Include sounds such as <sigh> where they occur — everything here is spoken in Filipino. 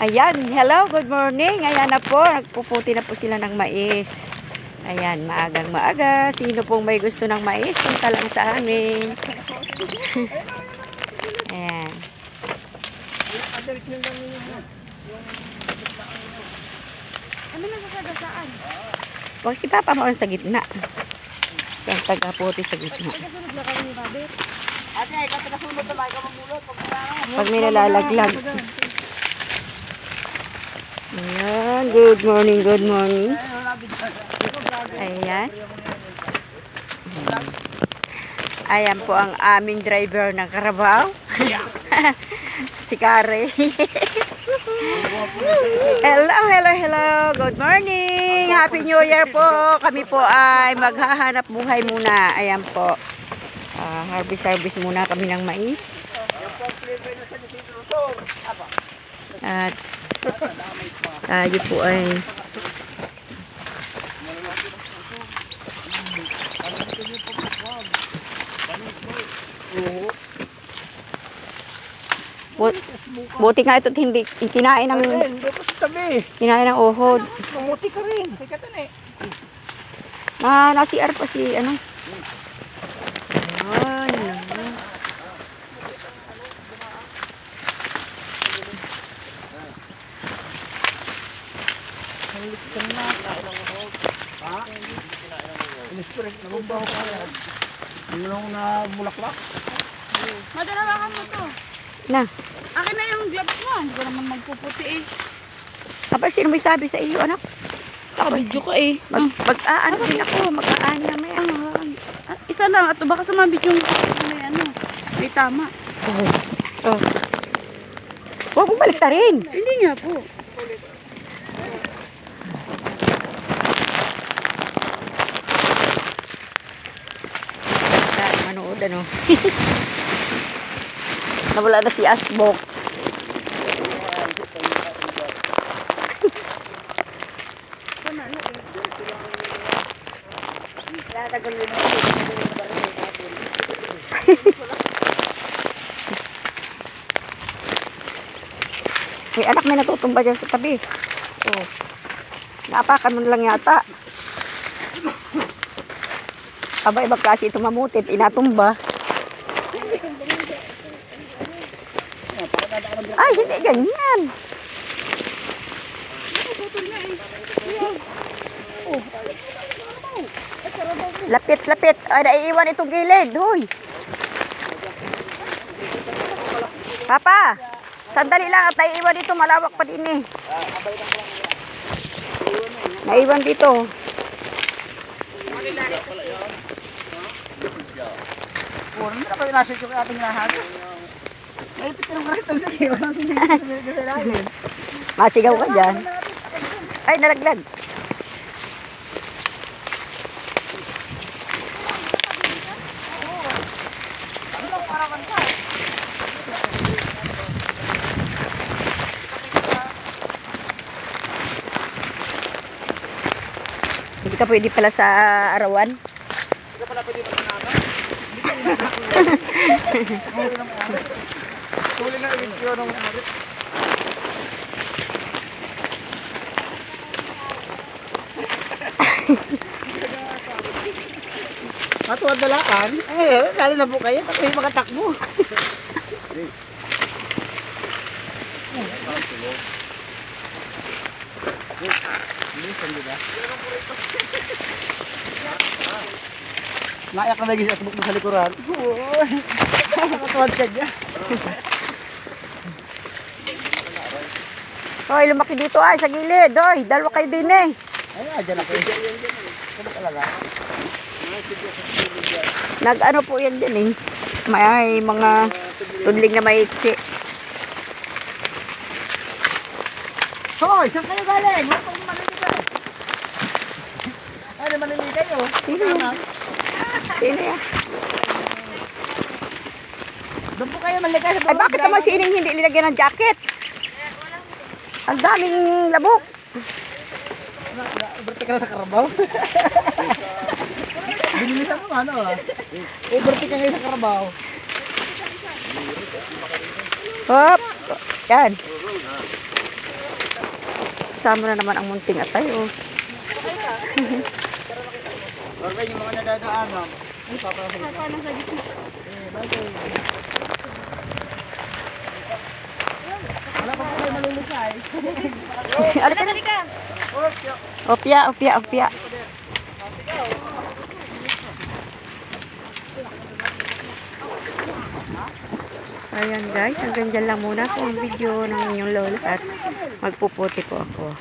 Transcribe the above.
Ayan, hello, good morning. Ayan na po, nagpuputi na po sila ng mais. Ayan, maagang maaga. Sino pong may gusto ng mais, punta lang sa amin. <laughs> Ayan. Ano na sa saan? Huwag si Papa mo sa gitna. Siyang tagaputi sa gitna. Nagkasunod na kami ni Babet. Ate, tagasunod na ikaw mamulot. Pag kailangan. Ayan, good morning, good morning. Ayan. Ayan po ang aming driver ng Carabao. <laughs> si Kare. <laughs> hello, hello, hello. Good morning. Happy New Year po. Kami po ay maghahanap buhay muna. Ayan po. Ah, harvest harvest muna kami ng mais. At tayo po ay Bu- buti nga ito't hindi kinain ng kinain ng uhod. Mamuti ka rin. Sikatan eh. Ah, nasi pa si ano. Na. Ha? Inispirit. Nagumbaho ka yan. Yung nung na bulaklak. Madalawakan mo to. Na. Akin na yung gloves mo. Hindi ko naman magpuputi eh. Kapag sino may sabi sa iyo, anak? Video ko eh. Mag, mag aano din ako, mag-aano na may ano. Ah, isa lang. At baka sumabit yung may ano. May tama. Oh. Huwag mong balik rin. Hindi nga po. Ano. <laughs> Nawala na si Asbok. <laughs> May anak may natutumba dyan sa tabi. Oh. Naapakan mo lang yata. Aba, ibang klase ito mamutit. Inatumba. Ay, hindi ganyan. Lapit, lapit. Ay, naiiwan itong gilid. Hoy. Papa, sandali lang at naiiwan dito. Malawak pa din eh. Naiwan dito. Puro na kayo nasa yung ating lahat. Ay, ito yung karakter sa natin. Masigaw ka dyan. Ay, nalaglag. Hindi ka pwede pala sa arawan. Hindi pala pwede magkanama. Huli na video ng arit. Matuwa dalaan. Eh, lalo na po kayo. Tapos yung mga takbo. Naiyak na lagi sa tubok mo sa likuran. <laughs> Nakatuwad ka dyan. Hoy, lumaki dito ay sa gilid. Hoy, dalawa kayo din eh. Ay, dyan ako. Ano talaga? Nag-ano po yan din eh. May mga tudling na maiksi. Hoy, saan kayo galing? Huwag kong maniligan. Ay, maniligan nyo. Sino yan? Sino yan? Doon po kayo maligay sa Ay, bakit naman si Ining hindi linagyan ng jacket? Ang daming labok. Overtake ka na sa karabaw. <laughs> Binilisan mo ano ah. Overtake ka ngayon sa karabaw. Hop. Yan. kasama na naman ang munting atay, oh. <laughs> Orbe, yung mga nadadaan, ma'am. Ay, papasok na. Paano sa gitna? Eh, bagay. Wala pa po kayo malulusay. <laughs> Alika na. Opya, opya, opya. Ayan guys, hanggang dyan lang muna po ang video ng inyong lola at magpuputi po ako.